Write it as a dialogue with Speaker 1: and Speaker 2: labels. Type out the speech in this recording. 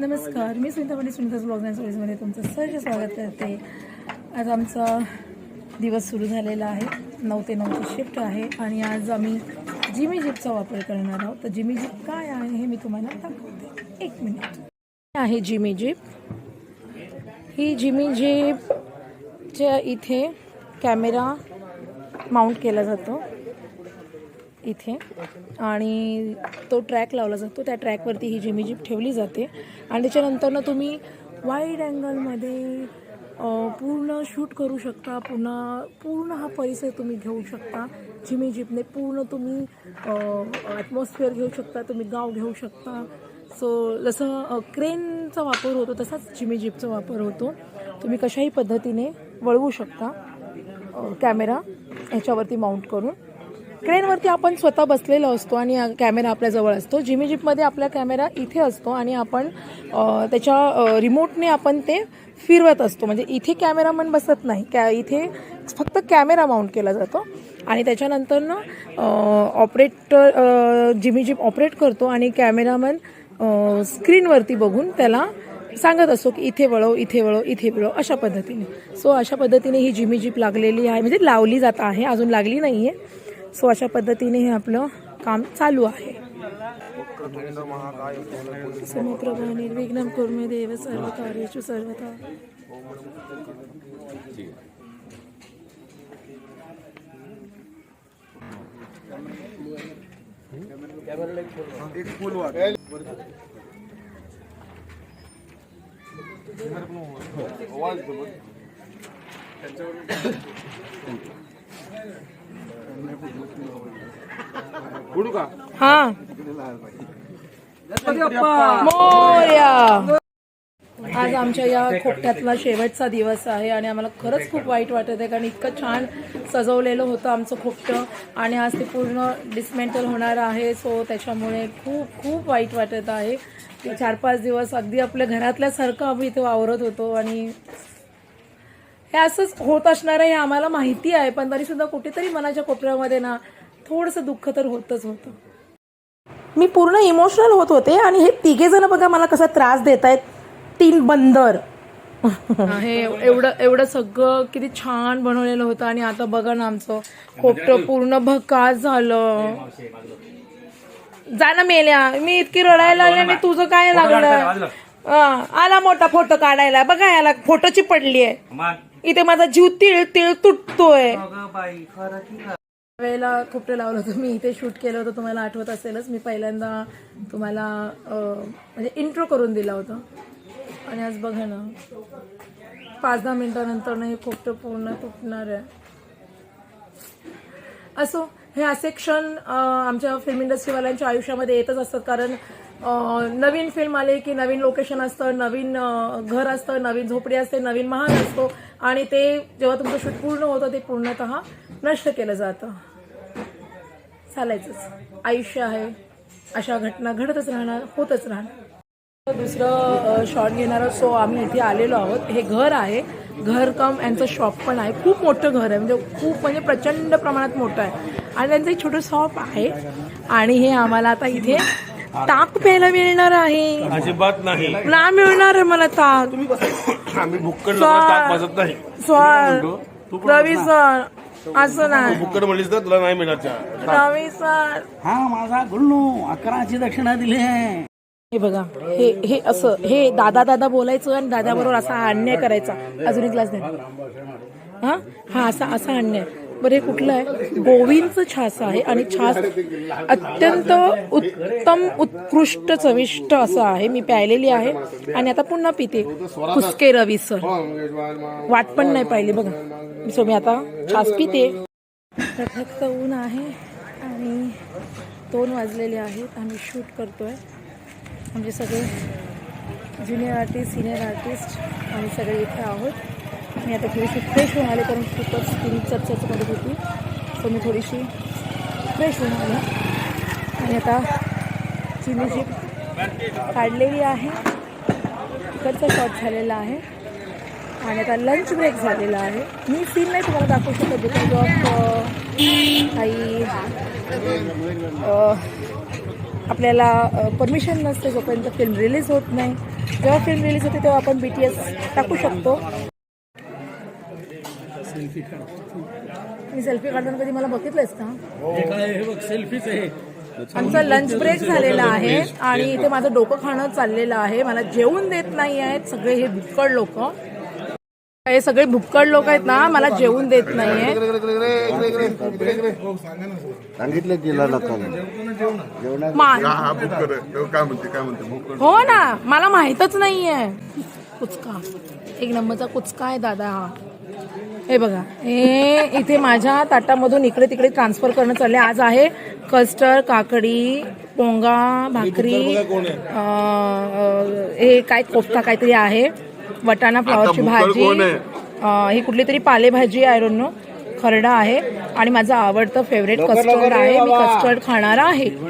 Speaker 1: नमस्कार मी सुनीता पंडित सुनीताच ब्लॉग अँड स्टोरीजमध्ये तुमचं सहज स्वागत करते. आज आमचा दिवस सुरू झालेला आहे. नऊ ते नऊची शिफ्ट आहे आणि आज आम्ही जिमी जीपचा वापर करणार आहोत. तर जिमी जीप काय आहे हे मी तुम्हाला दाखवते. एक मिनिट आहे जिमी जीप ही जिमी जीपच्या इथे कॅमेरा माउंट केला जातो. इथे. आणि तो ट्रॅक लावला जातो. त्या ट्रॅकवरती ही जिमी जीप ठेवली जाते. आणि त्याच्यानंतरनं तुम्ही वाईड अँगलमध्ये पूर्ण शूट करू शकता. पुन्हा पूर्ण हा परिसर तुम्ही घेऊ शकता. जिमी जीपने पूर्ण तुम्ही ॲटमॉस्फिअर घेऊ शकता. तुम्ही गाव घेऊ शकता. सो जसं क्रेनचा वापर होतो तसाच जिमी जीपचा वापर होतो. तुम्ही कशाही पद्धतीने वळवू शकता कॅमेरा ह्याच्यावरती माउंट करून. क्रेनवरती आपण स्वतः बसलेलो असतो आणि कॅमेरा आपल्याजवळ असतो. जिमी जीपमध्ये आपला कॅमेरा इथे असतो आणि आपण त्याच्या रिमोटने आपण ते फिरवत असतो. म्हणजे इथे कॅमेरामन बसत नाही. कॅ इथे फक्त कॅमेरा माउंट केला जातो. आणि त्याच्यानंतरनं ऑपरेटर जिमी जीप ऑपरेट करतो आणि कॅमेरामन स्क्रीनवरती बघून त्याला सांगत असतो की इथे वळव इथे वळव इथे वळव अशा पद्धतीने. सो अशा पद्धतीने ही जिमी जीप लागलेली आहे. म्हणजे लावली जात आहे. अजून लागली नाही आहे सो अशा पद्धतीने हे आपलं काम चालू आहे. समुद्रभा निर्विघ्न कुर्मे देव सर्व कार्येषु सर्वथा.
Speaker 2: उडू
Speaker 1: हा मोर्या आज आमच्या या खोपट्यातला शेवटचा दिवस आहे आणि आम्हाला खरंच खूप वाईट वाटत आहे कारण इतकं छान सजवलेलं होतं आमचं खोपटं आणि आज ते पूर्ण डिसमेंटल होणार आहे. सो त्याच्यामुळे खूप खूप वाईट वाटत आहे. ते चार पाच दिवस अगदी आपल्या घरातल्यासारखं आम्ही इथे वावरत होतो आणि हे असंच होत असणार आहे हे आम्हाला माहिती आहे पण तरी सुद्धा कुठेतरी मनाच्या कोपऱ्यामध्ये ना थोडंसं दुःख तर होतच होतं. मी पूर्ण इमोशनल होत होते आणि हे तिघे जण बघा मला कसा त्रास देत आहेत तीन बंदर. हे एवढं एवढं सगळं किती छान बनवलेलं होतं आणि आता बघा ना आमचं खोपटं पूर्ण भकास झालं. जा ना मेल्या मी इतकी रडायला लागले आणि तुझं काय लागलं? हा, आला मोठा फोटो काढायला. बघा याला फोटोची पडली आहे. इथे माझा जीव तिळ तिळ तुटतोय वेळेला खोपटं लावलं होतं. मी इथे शूट केलं होतं. तुम्हाला आठवत असेलच. मी पहिल्यांदा तुम्हाला म्हणजे इंट्रो करून दिला होता. आणि आज बघा ना पाच दहा मिनिटानंतर हे खोपटं पूर्ण तुटणार आहे. असो हे असे क्षण आमच्या फिल्म इंडस्ट्रीवाल्यांच्या आयुष्यामध्ये येतच असतात. कारण नवीन फिल्म आले की नवीन लोकेशन असतं नवीन घर असतं नवीन झोपडी असते नवीन महाल असतो. आणि ते जेव्हा तुमचं शूट पूर्ण होतं ते पूर्णतः नष्ट केलं जातं. चालायचंच. आयुष्य आहे. अशा घटना घडतच राहणार होतच राहणार. दुसरं शॉट घेणार सो आम्ही इथे आलेलो आहोत. हे घर आहे. घर कम यांचं शॉप पण आहे. खूप मोठं घर आहे. म्हणजे खूप म्हणजे प्रचंड प्रमाणात मोठं आहे. आणि त्यांचं एक छोटं शॉप आहे. आणि हे आम्हाला आता इथे ताक प्यायला मिळणार आहे.
Speaker 2: अजिबात नाही.
Speaker 1: ना मिळणार आहे मला ताक.
Speaker 2: आम्ही भुक्कड लोकांना ताक पाजत नाही.
Speaker 1: सर रवी सर असं नाही.
Speaker 2: भुक्कड म्हणलीस तर तुला नाही मिळणार चहा.
Speaker 1: रवी सर.
Speaker 3: हा माझा गुल्लू अकराची दक्षिणा दिली आहे.
Speaker 1: हे बघा हे हे असं हे दादा दादा बोलायचं आणि दादाबरोबर असा अन्याय करायचा. अजून एक ग्लास नाही. हा? हा असा असा अन्याय. बरं हे कुठलं आहे? गोविंदचं छास आहे आणि छास अत्यंत उत्तम उत्कृष्ट चविष्ट असं आहे. मी प्यायलेली आहे आणि आता पुन्हा पिते. कुसके रवी सर. वाट पण नाही पाहिली बघा. सो मी आता छास पिते. ऊन आहे आणि दोन वाजलेले आहेत आम्ही शूट करतोय. म्हणजे सगळे ज्युनियर आर्टिस्ट सिनियर आर्टिस्ट आम्ही सगळे इथे आहोत. मी आता थोडीशी फ्रेश होऊन आले कारण खूपच स्किन चर्चाच करत होती. सो मी थोडीशी फ्रेश होऊन आले. आणि आता चिनी जीप काढलेली आहे तिकडचा शॉट झालेला आहे. आणि आता लंच ब्रेक झालेला आहे. मी सीन नाही तुम्हाला दाखवू शकत बिकॉज ऑफ काही आपल्याला परमिशन नसते जोपर्यंत फिल्म रिलीज होत नाही. जेव्हा फिल्म रिलीज होते तेव्हा आपण बी टी एस टाकू शकतो. मी सेल्फी काढताना कधी मला बघितलंयस का?
Speaker 3: सेल्फीच आहे
Speaker 1: आमचा लंच ब्रेक झालेला आहे आणि इथे माझं डोकं खाणं चाललेलं आहे. मला जेवून देत नाही आहेत सगळे हे भुक्कड लोक. हे सगळे भुक्कड लोक आहेत ना मला जेवून देत नाही आहेत
Speaker 4: सांगितलं तिला
Speaker 1: मा-
Speaker 5: हा बुक कर. काय म्हणते काय म्हणते बुक कर.
Speaker 1: हो ना मला माहीतच नाहीये. कुचका. एक नंबरचा कुचका आहे दादा हा. हे बघा हे इथे माझ्या ताटामधून इकडे तिकडे ट्रान्सफर करणं चालले आज आहे कस्टर्ड काकडी पोंगा भाकरी अं, अं, हे काय कोफ्ता काहीतरी आहे. वटाणा फ्लॉवरची भाजी.
Speaker 5: कोण आहे?
Speaker 1: अं, ही कुठली तरी पालेभाजी आय डोंट नो खरडा आहे आणि माझं आवडतं फेवरेट कस्टर्ड आहे. मी कस्टर्ड खाणार आहे.